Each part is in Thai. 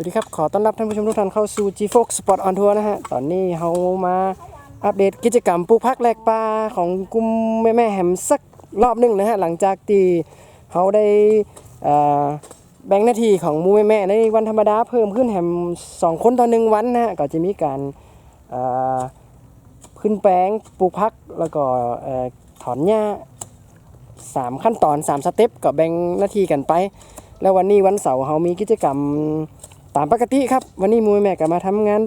วัสดีครับ ขอต้อนรับท่านผู้ชมทุกท่านเข้าสู่ G Fox Sport on Tour นะฮะ ตอนนี้เรามาอัปเดตกิจกรรมปลูกพักแหลกปลาของกลุ่มแม่แม่แหมสักรอบหนึ่งนะฮะ หลังจากที่เขาได้แบ่งหน้าที่ของมูแม่แม่ในวันธรรมดาเพิ่มขึ้นแหมสองคนต่อหนึ่งวันนะฮะ ก็จะมีการขึ้นแปลงปลูกพักแล้วก็ถอนหญ้าสามขั้นตอนสามสเต็ปก็แบ่งหน้าที่กันไป แล้ววันนี้วันเสาร์เรามีกิจกรรม ตามปกติครับ วันนี้มูแม่ก็มาทำงาน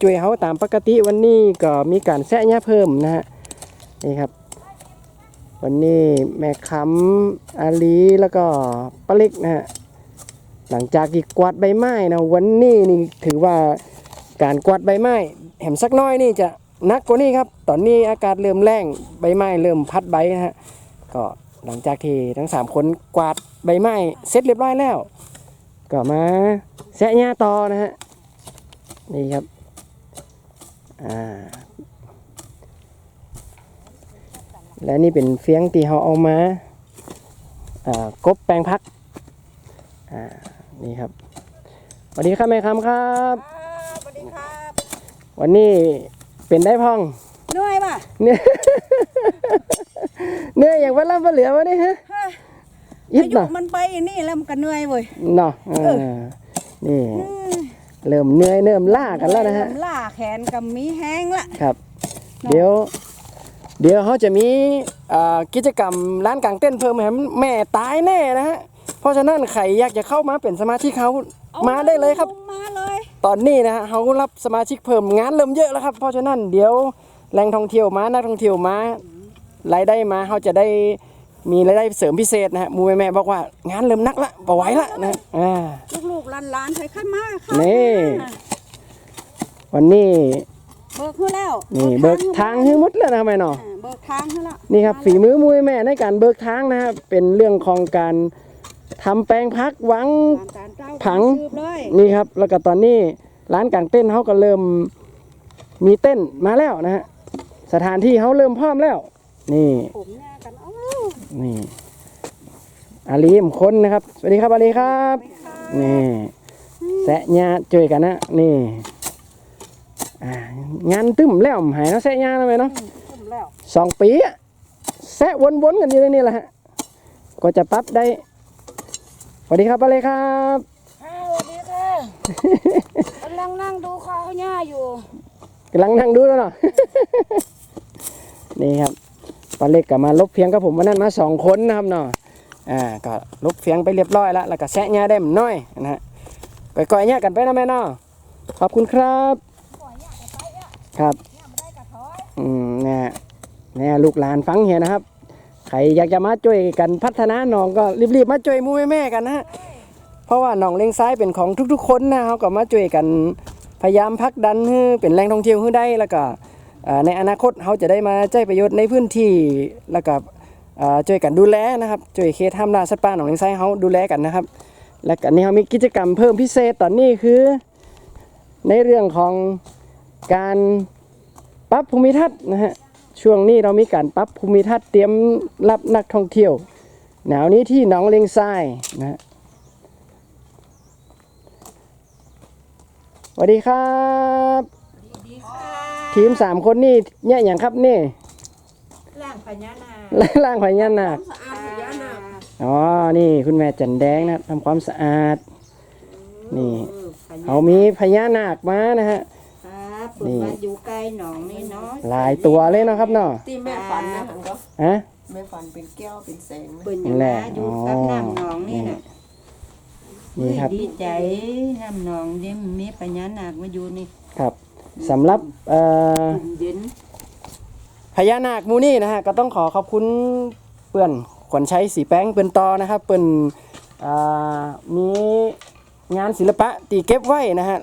ช่วยเขาตามปกติวันนี้ก็มีการแซะหญ้าเพิ่มนะฮะนี่ครับ วันนี้แม่คำอาลีแล้วก็ป้าเล็กนะฮะหลังจากที่กวาดใบไม้นะวันนี้นี่ถือว่าการกวาดใบไม้แหมสักน้อยนี่จะนักกว่านี้ครับ ตอนนี้อากาศเริ่มแรงใบไม้เริ่มพัดใบนะฮะก็หลังจากที่ทั้งสามคนกวาดใบไม้เสร็จเรียบร้อยแล้ว ก็มา แซะหญ้าต่อนะฮะ นี่ครับ อ่า และนี่เป็นเฟียงที่เขาเอามา อ่ากบแปลงพัก อ่า นี่ครับสวัสดีครับแม่คำครับ สวัสดีครับ วันนี้เป็นได้พ่องเหนื่อยป่ะเนี่ยเนื้ออย่างวันล่ำวันเหลือวะนี่ฮะฮะอิดอายุเนาะมันไปนี่แล้วมันก็เหนื่อยเว้ยเนาะเออ นี่เริ่มเหนื่อยเริ่มล่ากันแล้วนะฮะเริ่มล่าแขนกับมีแห้งละครับ เดี๋ยว เดี๋ยวเขาจะมีอ่ากิจกรรมร้านกลางเต้นท์เพิ่มให้แม่ตายแน่นะฮะเพราะฉะนั้นใครอยากจะเข้ามาเป็นสมาชิกเขามาได้เลยครับมาเลยตอนนี้นะฮะเขารับสมาชิกเพิ่มงานเริ่มเยอะแล้วครับ เพราะฉะนั้นเดี๋ยวแหล่งท่องเที่ยวมานักท่องเที่ยวมารายได้มาเขาจะได้ มีรายได้เสริมพิเศษนะฮะหมูแม่ๆบอกว่างานเริ่มนักละบ่ไหวละนะอ่าลูกๆหลานๆใส่ขั้นมาค่ะนี่วันนี้เบิกให้แล้วนี่เบิกทางให้หมดแล้วนะแม่เนาะอ่าเบิกทางให้แล้วนี่ครับฝีมือมุ้ยแม่ในการเบิกทางนะครับเป็นเรื่องของการทำแปลงพักหวังตามการเจ้าผังสืบเลยนี่ครับ แล้วก็ตอนนี้ร้านกลางเต้นท์เขาก็เริ่มมีเต้นท์มาแล้วนะฮะสถานที่เขาเริ่มพร้อมแล้ว นี่ผมเนี่ยกั นเอ้านี่อาลีมคนนะครับ สวัสดีครับอาลีครับ นี่แสะญาช่วยกันนะนี่อ่างานตึ้มแล้วหายเนาะแสะญาแล้วไหมเนาะผมแล้วสองปีอะแซะวนๆกันอยู่ในนี่แหละฮะก็จะปรับได้สวัสดีครับป้าเลยครับสวัสดีค่ะกำลังนั่งดูข้าวหญ้าอยู่กำลังนั่งดูแล้วเนาะนี่ครับ ป้าเล็กกับมาลบเพียงกับผมวันนั้นมาสองคนนะครับเนาะอ่าก็ลบเพียงไปเรียบร้อยแล้วแล้วก็แซะหญ้าได้มน้อยนะฮะก่อยๆเนี่ยกันไปนะแม่เนาะขอบคุณครับครับอืมเนี่ยเนี่ยลูกหลานฟังเฮียนะครับใครอยากจะมาช่วยกันพัฒนาหนองก็รีบๆมาช่วยมูแม่ๆกันนะฮะเพราะว่าหนองเลงซ้ายเป็นของทุกๆ คนนะเขาก็มาช่วยกันพยายามพักดันให้เป็นแหล่งท่องเที่ยวให้ได้แล้วก็ ในอนาคตเขาจะได้มาใช้ประโยชน์ในพื้นที่แล้วก็อ่าช่วยกันดูแลนะครับช่วยเขตห้ามล่าสัตว์ป่าหนองเลงซ้ายเขาดูแลกันนะครับ และกันนี้เขามีกิจกรรมเพิ่มพิเศษตอนนี้คือ ในเรื่องของการปรับภูมิทัศน์นะฮะช่วงนี้เรามีการปรับภูมิทัศน์เตรียมรับนักท่องเที่ยว หนาวนี้ที่หนองเลงทรายนะฮะสวัสดีครับดีค่ะ ทีมสามคนนี่เนี่ยอย่างครับนี่ล่างพญานาคล่างพญานาคสะอาดพญานาคอ๋อ นี่คุณแม่จันแดงนะครับทำความสะอาด นี่เออพญเขามีพญานาคมานะฮะครับนี่เปิดมาอยู่ใกล้หนองนี่เนาะหลายตัวเลยเนาะครับเนาะที่แม่ฝันนะหันก็ฮะแม่ฝันเป็นแก้วเป็นแสงนะเปิดนี่อย่างแหมาละอยู่กับอ๋อน้ำหนองนี่แหละนี่ครับดีใจน้ำหนองนี่มีพญานาคมาอยู่นี่ครับ สำหรับเอ่อเย็นพญานาคมูนี่นะฮะก็ต้องขอขอบคุณเปื่อนขวัญชัยสีแป้งเปื่อนตอนะครับเปื่อนมีงานศิลปะตีเก็บไว้นะฮะ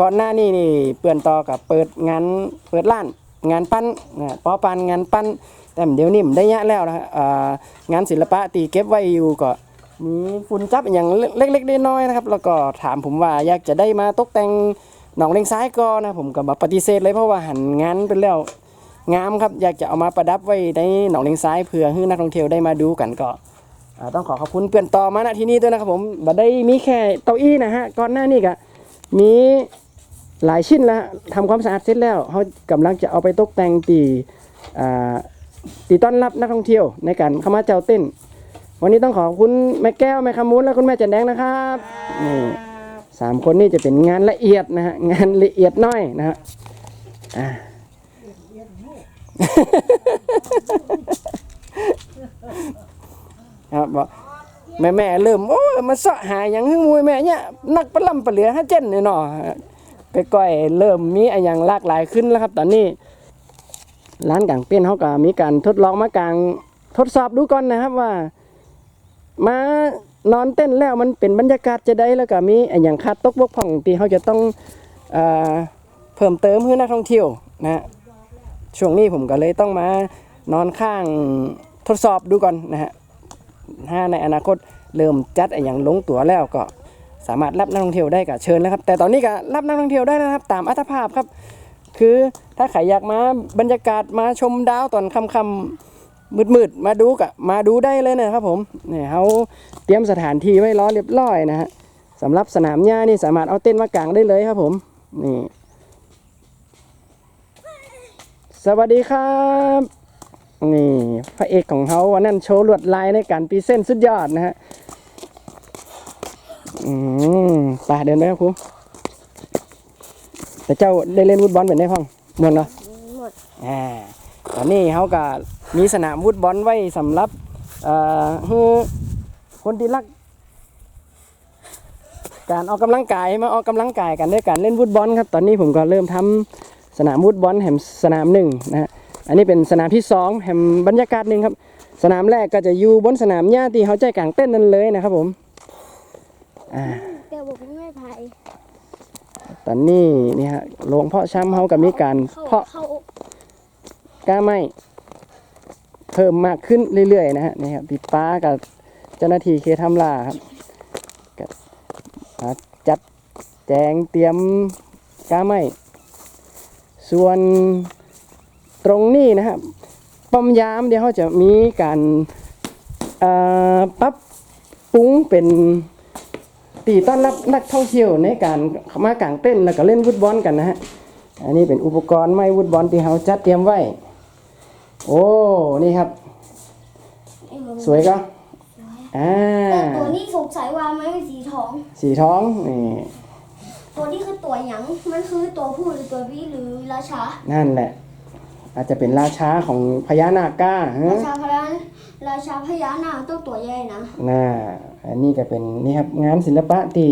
ก่อนหน้านี้นี่เปื่อนตอกับเปิดงานเปิดร้าน งานปั้นนะปอปันงานปั้น แต่เดี๋ยวนี้มได้ยะแล้วนะฮะงานศิลปะตีเก็บไว้อยู่ก็มีฝุ่นจับอย่างเล็กๆได้น้อยนะครับ แล้วก็ถามผมว่าอยากจะได้มาตกแต่ง หนองเลงซ้ายก็นะผมก็บปฏิเสธเลยเพราะว่าหันงานเป็นแล้วงามครับอยากจะเอามาประดับไว้ในหนองเลงซ้ายเพื่อให้นักท่องเที่ยวได้มาดูกันก็ต้องขอขอบคุณเพื่อนต่อมาณที่นี่ด้วยนะครับผมบัดได้มีแค่เก้าอี้นะฮะก่อนหน้านี้ก็มีหลายชิ้นแล้วทำความสะอาดเสร็จแล้วเขากำลังจะเอาไปตกแต่งตีตีต้อนรับนักท่องเที่ยวในการเข้ามาเจ้าเต้น วันนี้ต้องขอบคุณแม่แก้วแม่คำมูลและคุณแม่จันแดงนะครับนี่ สามคนนี่จะเป็นงานละเอียดนะฮะงานละเอียดน้อยนะฮะอ่าครับบอกแม่แม่เริ่มโอ้มาเสาะหาอย่างหึ่งมวยแม่เนี่ยนักปลาล่ำปลาเหลือฮะเจนเนี่ยเนาะก้อยๆเริ่มมีอะไรอย่างหลากหลายขึ้นแล้วครับ ตอนนี้ ร้านกางเต้ยนเขาก็มีการทดลองมากางทดสอบดูก่อนนะครับว่า มา นอนเต้นแล้วมันเป็นบรรยากาศจะได้แล้วก็มีอะไรอย่างขาดตกบกพ่องที่เขาจะต้องเอ่อเพิ่มเติมให้นักท่องเที่ยวนะฮะช่วงนี้ผมก็เลยต้องมานอนข้างทดสอบดูก่อนนะฮะถ้าในอนาคตเริ่มจัดไอ้อย่างลงตัวแล้วก็สามารถรับนักท่องเที่ยวได้ก็เชิญนะครับ แต่ตอนนี้ก็รับนักท่องเที่ยวได้นะครับ ตามอัตภาพครับ คือถ้าใครอยากมาบรรยากาศมาชมดาวตอนค่ำๆ มืดๆมาดูกะมาดูได้เลยนะครับผมเนี่ยเขาเตรียมสถานที่ไว้รอเรียบร้อยนะฮะสำหรับสนามหญ้านี่สามารถเอาเต้นท์มากางได้เลยครับผมนี่สวัสดีครับนี่พระเอกของเขาวันนั้นโชว์ลวดลายในการปีเส้นสุดยอดนะฮะอืมไปเดินไปครับครูแต่เจ้าได้เล่นฟุตบอลเป็นได้พ่องมวนเนาะหมดอ่าตอนนี้เขาก็ มีสนามฟุตบอลไว้สำหรับเอ่อให้คนที่รัก การออกกำลังกายมาออกกำลังกายกันด้วยการเล่นฟุตบอลครับ ตอนนี้ผมก็เริ่มทำสนามฟุตบอลแห่งสนามหนึ่งนะฮะอันนี้เป็นสนามที่สองแห่งบรรยากาศหนึ่งครับ สนามแรกก็จะอยู่บนสนามหญ้าที่เขาใจกลางเต้นนั่นเลยนะครับผมอ่าเดี๋ยวบอกไม่พายตอนนี้นี่ฮะโรงเพาะช้ำเขาก็มีการเข้าเพาะเข้ากล้าไม้เพิ่มมากขึ้นเรื่อยๆนะฮะนี่ครับพี่ป้ากับเจ้าหน้าที่เคทำลาครับก็มาจัดแจงเตรียมกาไม้ส่วนตรงนี้นะครับป้อมยามเดี๋ยวเขาจะมีการปรับปรุงเป็นตีต้อนรับนักท่องเที่ยวในการมากางเต้นแล้วก็เล่นฟุตบอลกันนะฮะอันนี้เป็นอุปกรณ์ไม้ฟุตบอลที่เขาจัดเตรียมไว้ โอ้ นี่ครับไอ้เหมือนสวยก็อ่าแต่ตัวนี้สงสัยว่ามันเป็นสีทอง สีท้องนี่ตัวนี้คือตัวหยังมันคือตัวผู้หรือตัวพี่หรือราชา นั่นแหละ อาจจะเป็นราชาของพญานาคก้าฮะราชาพญาราชาพญานาคต้องตัวใหญ่นะน่าอันนี้ก็เป็นนี่ครับงานศิลปะที่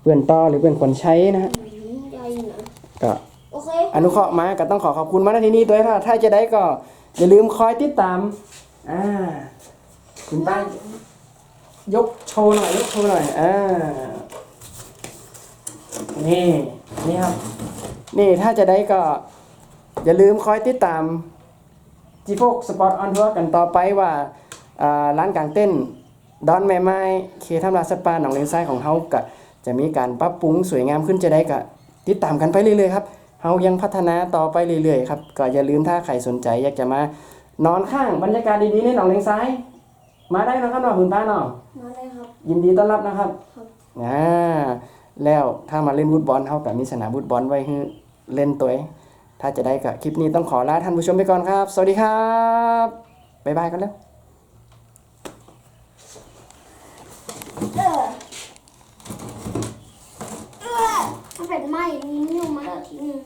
เปื่อนต่อหรือเปื่อนคนใช้นะฮะอืมใหญ่นะก็โอเคอนุเคราะห์มาก็ต้องขอขอบคุณมาณที่นี้ด้วยถ้าถ้าจะได้ก็ อย่าลืมคอยติดตาม อ่า คุณป้ายกโชว์หน่อยยกโชว์หน่อย อ่า นี่ นี่ครับ นี่ถ้าจะได้ก็ อย่าลืมคอยติดตามจีโฟกสปอร์ตออนทัวร์กันต่อไปว่าอ่าร้านกลางเต้น ดอนแม่ไม้เคทำลาสปาหนองเลนซ้ายของเฮาก็จะมีการปรับปรุงสวยงามขึ้นจะได้ก็ติดตามกันไปเรื่อยๆครับ เฮายังพัฒนาต่อไปเรื่อยๆครับก็อย่าลืมถ้าใครสนใจอยากจะมานอนข้างบรรยากาศดีๆในหนองเลนซ้าย มาได้นะครับน้องคุณป้าน้องมาเลยครับ ยินดีต้อนรับนะครับครับอ่าแล้วถ้ามาเล่นฟุตบอลเฮากับมีสนามฟุตบอลไว้ให้เล่นตัวเองถ้าจะได้กับคลิปนี้ต้องขอลาท่านผู้ชมไปก่อนครับ สวัสดีครับบ๊ายบายกันแล้วเออเออมันเป็นไหม้นิ้วมาแล้วทีนึง